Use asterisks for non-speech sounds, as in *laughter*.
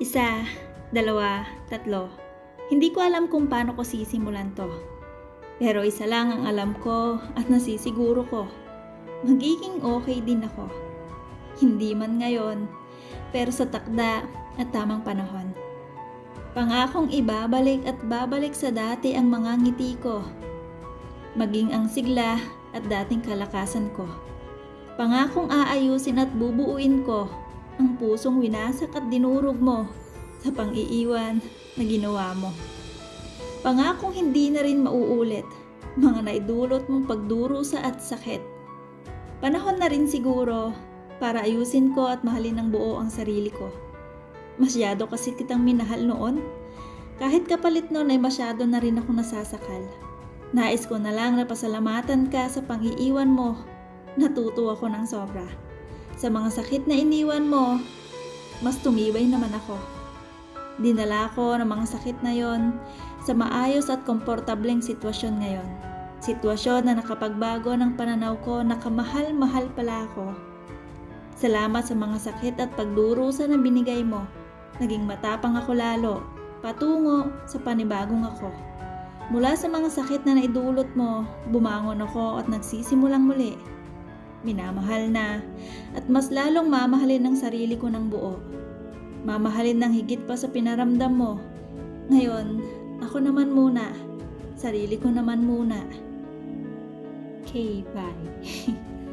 Isa, dalawa, tatlo. Hindi ko alam kung paano ko sisimulan to. Pero isa lang ang alam ko at nasisiguro ko. Magiging okay din ako. Hindi man ngayon, pero sa takda at tamang panahon. Pangakong ibabalik at babalik sa dati ang mga ngiti ko. Maging ang sigla at dating kalakasan ko. Pangakong aayusin at bubuuin ko ang pusong winasak at dinurog mo sa pang-iiwan na ginawa mo. Pangakong hindi na rin mauulit mga naidulot mong pagdurusa at sakit. Panahon na rin siguro para ayusin ko at mahalin ng buo ang sarili ko. Masyado kasi kitang minahal noon. Kahit kapalit noon ay masyado na rin ako nasasakal. Nais ko na lang na pasalamatan ka sa pang-iiwan mo. Natuto ako ng sobra. Sa mga sakit na iniwan mo, mas tumibay naman ako. Dinala ko ng mga sakit na yon sa maayos at komportableng sitwasyon ngayon. Sitwasyon na nakapagbago ng pananaw ko na kamahal-mahal pala ako. Salamat sa mga sakit at pagdurusa na binigay mo. Naging matapang ako lalo, patungo sa panibagong ako. Mula sa mga sakit na naidulot mo, bumangon ako at nagsisimulang muli. Minamahal na at mas lalong mamahalin ang sarili ko ng buo. Mamahalin ng higit pa sa pinaramdam mo. Ngayon, ako naman muna. Sarili ko naman muna. Okay, bye. *laughs*